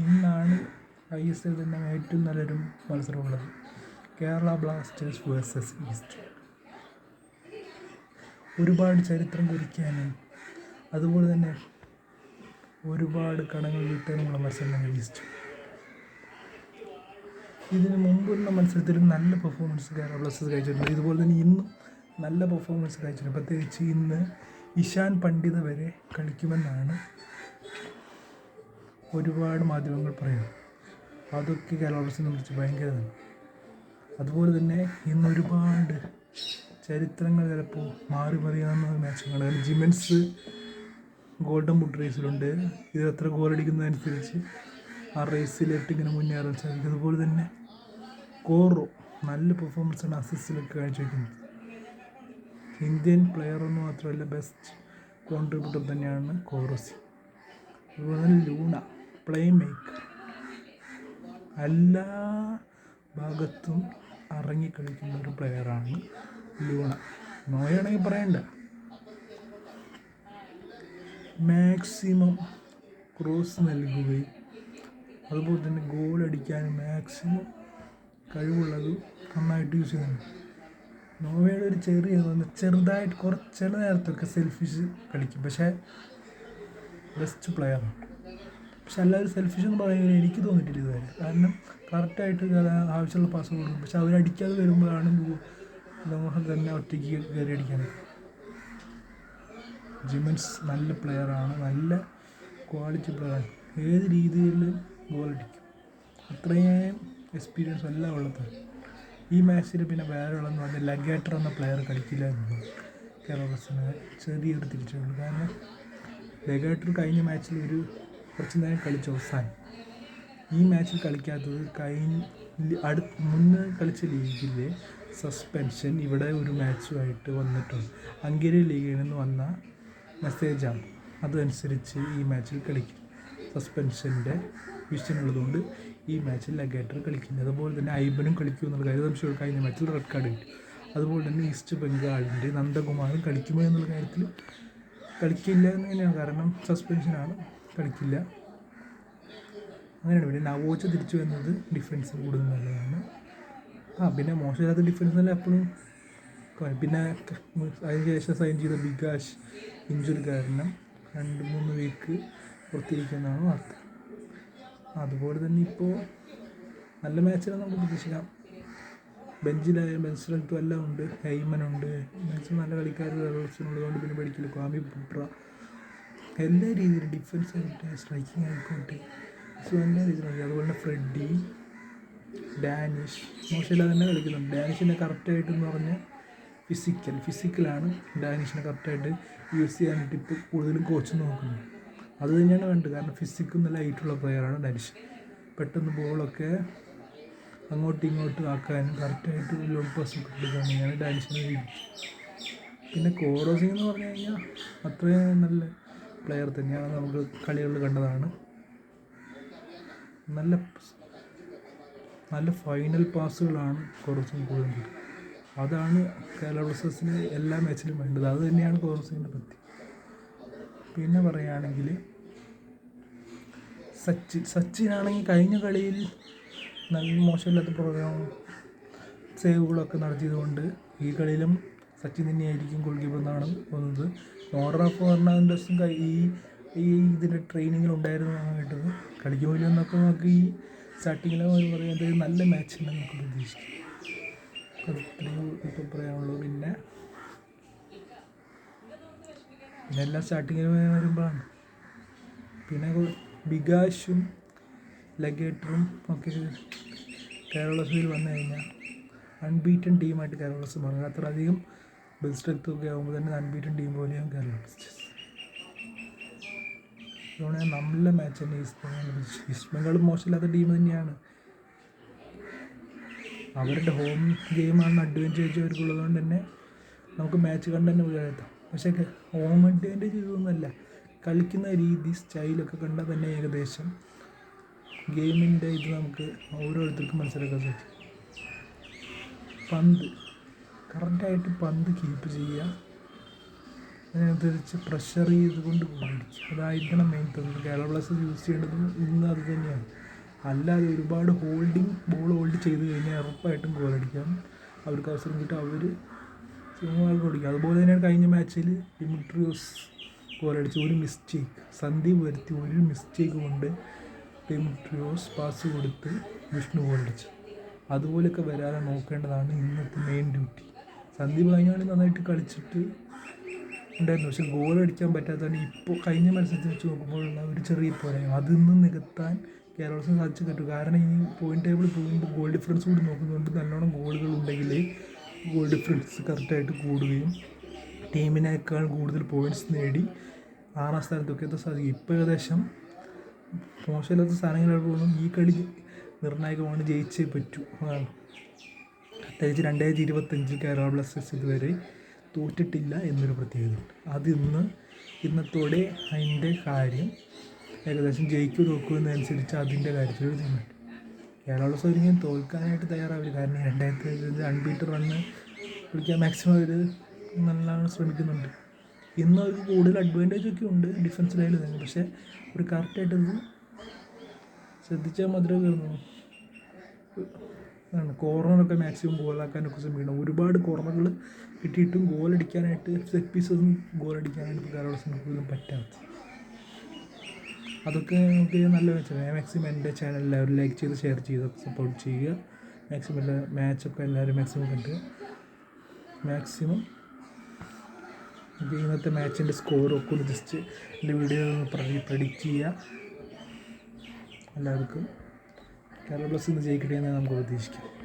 ഇന്നാണ് I S L തന്നെ ഏറ്റവും നല്ലൊരു മത്സരമുള്ളത്. Kerala Blasters versus East. ഒരുപാട് ചരിത്രം കുറിക്കാനും അതുപോലെ തന്നെ ഒരുപാട് കടങ്ങൾ വീട്ടാനുമുള്ള മത്സരമാണ് ഈസ്റ്റ്. ഇതിന് മുമ്പുള്ള മത്സരത്തിലും നല്ല പെർഫോമൻസ് കേരള ബ്ലാസ്റ്റേഴ്സ് കാഴ്ചവെച്ചിട്ടുണ്ട്. ഇതുപോലെ തന്നെ ഇന്നും നല്ല പെർഫോമൻസ് കാഴ്ചവെച്ചിട്ടുണ്ട്. പ്രത്യേകിച്ച് ഇന്ന് ഇഷാൻ പണ്ഡിത വരെ കളിക്കുമെന്നാണ് ഒരുപാട് മാധ്യമങ്ങൾ പറയുന്നു. അതൊക്കെ കേരള സംബന്ധിച്ച് ഭയങ്കരതാണ് അതുപോലെ തന്നെ ഇന്ന് ഒരുപാട് ചരിത്രങ്ങൾ ചിലപ്പോൾ മാറി മറിയാവുന്ന മാച്ചുകൾ ജിമെൻസ് ഗോൾഡൻ ബുട്ട് റേസിലുണ്ട് ഇത് എത്ര ഗോൾ അടിക്കുന്നതനുസരിച്ച് ആ റേസിലിട്ട് ഇങ്ങനെ മുന്നേറാൻ സാധിക്കും. അതുപോലെ തന്നെ കോറോ നല്ല പെർഫോമൻസാണ് അസിസ്റ്റിലൊക്കെ കാഴ്ചവെക്കുന്നത്. ഇന്ത്യൻ പ്ലെയർ എന്ന് മാത്രമല്ല ബെസ്റ്റ് കോൺട്രിബ്യൂട്ടർ തന്നെയാണ് കോറോസി അതുപോലെ തന്നെ ലൂണ പ്ലേ മേക്കർ എല്ലാ ഭാഗത്തും ഇറങ്ങിക്കളിക്കുന്ന ഒരു പ്ലെയറാണ് ലൂണ നോയാണെങ്കിൽ പറയണ്ട. മാക്സിമം ക്രോസ് നൽകുകയും അതുപോലെ തന്നെ ഗോൾ അടിക്കാൻ മാക്സിമം കഴിവുള്ളത് നന്നായിട്ട് യൂസ് ചെയ്യുന്നുണ്ട്. നോവയുടെ ഒരു ചെറിയ ചെറുതായിട്ട് കുറച്ച് ചില നേരത്തൊക്കെ സെൽഫിഷ് കളിക്കും. പക്ഷേ ബെസ്റ്റ് പ്ലെയറാണ് പക്ഷെ എല്ലാവരും സെൽഫിഷ് എന്ന് പറയുന്നത് എനിക്ക് തോന്നിയിട്ടില്ല ഇതുവരെ. കാരണം കറക്റ്റായിട്ട് ആവശ്യമുള്ള പാസ് കൊടുക്കും പക്ഷെ അവരടിക്കാതെ വരുമ്പോഴാണ് ലോഹം തന്നെ ഒറ്റയ്ക്ക് കയറി അടിക്കാൻ ജിമൻസ് നല്ല പ്ലെയറാണ് നല്ല ക്വാളിറ്റി പ്ലെയറാണ് ഏത് രീതിയിലും ഗോൾ അടിക്കും. അത്രയും എക്സ്പീരിയൻസ് എല്ലാം ഉള്ളത്. ഈ മാച്ചിൽ പിന്നെ വേറെ ഉള്ളതെന്ന് പറഞ്ഞാൽ ലഗേറ്റർ എന്ന പ്ലെയർ കളിക്കില്ല എന്നുള്ളത് കേരള ബ്ലാസ്റ്റേഴ്സിന് ചെറിയൊരു തിരിച്ചുള്ളൂ കാരണം ലഗേറ്റർ കഴിഞ്ഞ മാച്ചിൽ ഒരു കുറച്ച് നേരം കളിച്ച അവസാനം. ഈ മാച്ചിൽ കളിക്കാത്തത് കഴിഞ്ഞ അടു മുന്നേ കളിച്ച ലീഗിലെ സസ്പെൻഷൻ ഇവിടെ ഒരു മാച്ചുമായിട്ട് വന്നിട്ടുണ്ട്. ഹംഗേരി ലീഗിൽ നിന്ന് വന്ന മെസ്സേജാണ് അതനുസരിച്ച് ഈ മാച്ചിൽ കളിക്കും. സസ്പെൻഷന്റെ വിഷൻ ഉള്ളതുകൊണ്ട് ഈ മാച്ചിൽ ലഗേറ്റർ കളിക്കുന്നത് അതുപോലെ തന്നെ ഐബനും കളിക്കും എന്നുള്ള കാര്യം. സംശയം കഴിഞ്ഞ മാച്ചിൽ റെഡ് കാർഡ് കിട്ടി. അതുപോലെ തന്നെ ഈസ്റ്റ് ബംഗാളിന്റെ നന്ദകുമാറും കളിക്കുമോ എന്നുള്ള കാര്യത്തിൽ കളിക്കില്ല എന്ന് തന്നെയാണ് കാരണം സസ്പെൻഷനാണ് കളിക്കില്ല. അങ്ങനെയാണ്. പിന്നെ നവോച്ച തിരിച്ചു വരുന്നത് ഡിഫൻസ് കൂടുതൽ നല്ലതാണ്. ആ പിന്നെ മോശമില്ലാത്ത ഡിഫൻസ് അല്ല എപ്പോഴും പിന്നെ അതിന് ശേഷം സൈൻ ചെയ്ത ബികാഷ് ഇഞ്ചുറി കാരണം രണ്ട് മൂന്ന് വീക്ക് പുറത്തിരിക്കുന്നതാണ് വാർത്ത. അതുപോലെ തന്നെ ഇപ്പോൾ നല്ല മാച്ചാണ് നമുക്ക് പ്രതീക്ഷിക്കാം. ബെഞ്ചിലായ ബെഞ്ച് സ്ട്രെങ്ത്തും എല്ലാം ഉണ്ട്. ഹൈമനുണ്ട് മാക്സിമം നല്ല കളിക്കാർ ഉള്ളതുകൊണ്ട് പിന്നെ പഠിക്കില്ല ക്വാമി പുട്ര എല്ലാ രീതിയിലും ഡിഫൻസ് ആയിക്കോട്ടെ സ്ട്രൈക്കിംഗ് ആയിക്കോട്ടെ? സോ എല്ലാ രീതിയിലും അതുപോലെ ഫ്രെഡി ഡാനിഷ് മോശമില്ലാതെ തന്നെ കളിക്കുന്നുണ്ട് ഡാനിഷിനെ കറക്റ്റായിട്ടെന്ന് പറഞ്ഞാൽ ഫിസിക്കൽ ഫിസിക്കലാണ് ഡാനിഷിനെ കറക്റ്റായിട്ട് യൂസ് ചെയ്യാനായിട്ട് ഇപ്പോൾ കൂടുതലും കോച്ച് നോക്കുന്നത്. അത് തന്നെയാണ് വേണ്ടത്. കാരണം ഫിസിക്കും നല്ല ഹൈറ്റുള്ള പ്ലെയറാണ് ഡാനിഷ് പെട്ടെന്ന് ബോളൊക്കെ അങ്ങോട്ടും ഇങ്ങോട്ടും ആക്കാനും കറക്റ്റായിട്ട് ലോങ് പാസ് ഒക്കെ കൊടുക്കാനും ഡാനിഷിനെ പിന്നെ കോറോസിംഗ് എന്ന് പറഞ്ഞു കഴിഞ്ഞാൽ അത്രയും നല്ല പ്ലെയർ തന്നെയാണ് നമുക്ക് കളികളിൽ കണ്ടതാണ്. നല്ല നല്ല ഫൈനൽ പാസുകളാണ് കുറച്ചും കൂടുതൽ അതാണ് കേരള ബ്ലാസ്റ്റേഴ്സിന് എല്ലാ മാച്ചിലും വേണ്ടത്. അത് തന്നെയാണ് കോറോസിങ്ങിന്റെ പറ്റി പിന്നെ പറയുകയാണെങ്കിൽ സച്ചിൻ സച്ചിനാണെങ്കിൽ കഴിഞ്ഞ കളിയിൽ നല്ല മോശമില്ലാത്ത പ്രോഗ്രാം സേവുകളൊക്കെ നടത്തിയതുകൊണ്ട് ഈ കളിയിലും സച്ചിൻ തന്നെയായിരിക്കും ഗോൾ കീപ്പർ എന്നാണ് തോന്നുന്നത്. ഓർഡർ ഓഫ് ഫെർണാണ്ടസും ഈ ഈ ഇതിന്റെ ട്രെയിനിങ്ങിൽ ഉണ്ടായിരുന്നതാണ് കേട്ടത്. കളിക്കുമ്പോൾ എന്നൊക്കെ നമുക്ക് ഈ സ്റ്റാർട്ടിങ്ങിൽ പറയുന്നത് നല്ല മാച്ച് ഉണ്ടെന്ന് നമുക്ക് പ്രതീക്ഷിക്കും. അത്രയും ഇപ്പം പറയാനുള്ളൂ പിന്നെ പിന്നെ എല്ലാം സ്റ്റാർട്ടിങ്ങിൽ വരുമ്പോഴാണ്. പിന്നെ ബികാഷും ലഗേറ്ററും ഒക്കെ കേരളത്തിൽ വന്നു കഴിഞ്ഞാൽ അൺബീറ്റൻ ടീമായിട്ട് കേരളസ് മാറും അത്ര അധികം ബെൽ സ്ട്രെങ്ത് ഒക്കെ ആകുമ്പോൾ തന്നെ അൺബീറ്റൻ ടീം പോലെയാണ് കേരള. ബ്ലാസ്റ്റേഴ്സ് അതുകൊണ്ട് നല്ല മാച്ച് തന്നെ ഈസ്റ്റ് ബംഗാൾ ഈസ്റ്റ് ബംഗാൾ മോശമില്ലാത്ത ടീം തന്നെയാണ്. അവരുടെ ഹോം ഗെയിമാണ് അഡ്വാന്റേജ് അവർക്കുള്ളത് കൊണ്ട് തന്നെ നമുക്ക് മാച്ച് കണ്ട് തന്നെ വിലയിരുത്താം പക്ഷേ ഹോം അഡ്വാന്റേജ് ഇതൊന്നുമല്ല. കളിക്കുന്ന രീതി സ്റ്റൈലൊക്കെ കണ്ടാൽ തന്നെ ഏകദേശം ഗെയിമിന്റെ ഇത് നമുക്ക് ഓരോരുത്തർക്കും മനസ്സിലാക്കാൻ സാധിക്കും. പന്ത്. കറക്റ്റായിട്ട് പന്ത് കീപ്പ് ചെയ്യുക. അതിനനുസരിച്ച് പ്രഷർ ചെയ്തുകൊണ്ട് പോകാതിരിക്കുക അതായിരിക്കണം മെയിൻ തന്ത്രം കേരള ബ്ലാസ്റ്റേഴ്സ് യൂസ് ചെയ്യേണ്ടത് ഇന്ന് അത് തന്നെയാണ്. അല്ലാതെ ഒരുപാട് ഹോൾഡിങ് ബോൾ ഹോൾഡ് ചെയ്ത് കഴിഞ്ഞാൽ ഉറപ്പായിട്ടും ഗോളടിക്കാം അവർക്ക് അവസരം കിട്ടും. അവർ ഗോളടിക്കും അതുപോലെ തന്നെയാണ് കഴിഞ്ഞ മാച്ചിൽ ഡിമിട്രിയോസ് ഗോളടിച്ച് ഒരു മിസ്റ്റേക്ക് സന്ദീപ് വരുത്തി ഒരു മിസ്റ്റേക്ക് കൊണ്ട് ഡിമിട്രിയോസ് പാസ് കൊടുത്ത് വിഷ്ണു ഗോളടിച്ചു അതുപോലെയൊക്കെ വരാതെ നോക്കേണ്ടതാണ് ഇന്നത്തെ മെയിൻ ഡ്യൂട്ടി സന്ദീപ് കഴിഞ്ഞ നന്നായിട്ട് കളിച്ചിട്ട് ഉണ്ടായിരുന്നു പക്ഷെ ഗോൾ അടിക്കാൻ പറ്റാത്തതാണ് ഇപ്പോൾ കഴിഞ്ഞ മത്സരത്തിൽ വെച്ച് നോക്കുമ്പോഴുള്ള ഒരു ചെറിയ പോരായ്മ. അതിൽ നിന്ന് നികത്താൻ കേരളത്തിന് സാധിച്ചു കിട്ടും കാരണം ഈ പോയിന്റ് ടേബിൾ പോകുമ്പോൾ ഗോൾ ഡിഫറൻസ് കൂടി നോക്കുന്നതുകൊണ്ട് നല്ലോണം ഗോളുകൾ ഉണ്ടെങ്കിൽ ഗോൾ ഡിഫറൻസ് കറക്റ്റായിട്ട് കൂടുകയും ടീമിനേക്കാൾ കൂടുതൽ പോയിന്റ്സ് നേടി ആറാം സ്ഥാനത്തൊക്കെ എത്താൻ സാധിക്കും. ഇപ്പോൾ ഏകദേശം മോശമില്ലാത്ത സ്ഥാനങ്ങളിൽ പോകുന്നു. ഈ കളി നിർണായകമാണ് ജയിച്ചേ പറ്റൂ. പ്രത്യേകിച്ച് രണ്ടായിരത്തി ഇരുപത്തഞ്ചിൽ കേരള ബ്ലാസ്റ്റേഴ്സ് ഇതുവരെ തോറ്റിട്ടില്ല എന്നൊരു പ്രത്യേകതയുണ്ട് അത് ഇന്ന് ഇന്നത്തോടെ അതിന്റെ കാര്യം ഏകദേശം ജയിക്കൂ തോക്കൂ അതിന്റെ കാര്യത്തിൽ ഒരു തീരുമാനം. കേരള ബ്ലാസ്റ്റേഴ്സ് ഒരിക്കലും തോൽക്കാനായിട്ട് തയ്യാറാവില്ല. കാരണം രണ്ടായിരത്തി അൺബീറ്റർ റണ്ണ് കളിക്കാൻ മാക്സിമം അവർ നല്ലോണം ശ്രമിക്കുന്നുണ്ട്. ഇന്ന് അവർക്ക് കൂടുതൽ അഡ്വാന്റേജ് ഒക്കെ ഉണ്ട് ഡിഫൻസ് ലൈനിൽ തന്നെ. പക്ഷേ ഒരു കറക്റ്റായിട്ടത് ശ്രദ്ധിച്ചാൽ മാത്രമേ കയറുന്നു ആണ് കോർണറൊക്കെ മാക്സിമം ഗോളാക്കാനൊക്കെ ശ്രമിക്കണം. ഒരുപാട് കോർണറുകൾ കിട്ടിയിട്ടും ഗോളടിക്കാനായിട്ട് സെറ്റ് പീസസും ഗോളടിക്കാനായിട്ട് അടിക്കാനായിട്ട് ശ്രമിക്കുന്നതും പറ്റാത്ത. അതൊക്കെ നമുക്ക് നല്ല മെച്ചാണ് മാക്സിമം എന്റെ ചാനൽ എല്ലാവരും ലൈക്ക് ചെയ്ത് ഷെയർ ചെയ്ത് സപ്പോർട്ട് ചെയ്യുക. മാക്സിമം എല്ലാ മാച്ചൊക്കെ എല്ലാവരും മാക്സിമം കണ്ടു. മാക്സിമം ഇന്നത്തെ മാച്ചിന്റെ സ്കോറൊക്കെ ഒന്ന് ജസ്റ്റ് എന്റെ വീഡിയോ പ്രഡിക്റ്റ് ചെയ്യുക. എല്ലാവർക്കും കേരള ബ്ലസ് ഇന്ന് ജയിക്കട്ടെ എന്ന് നമുക്ക് പ്രതീക്ഷിക്കാം.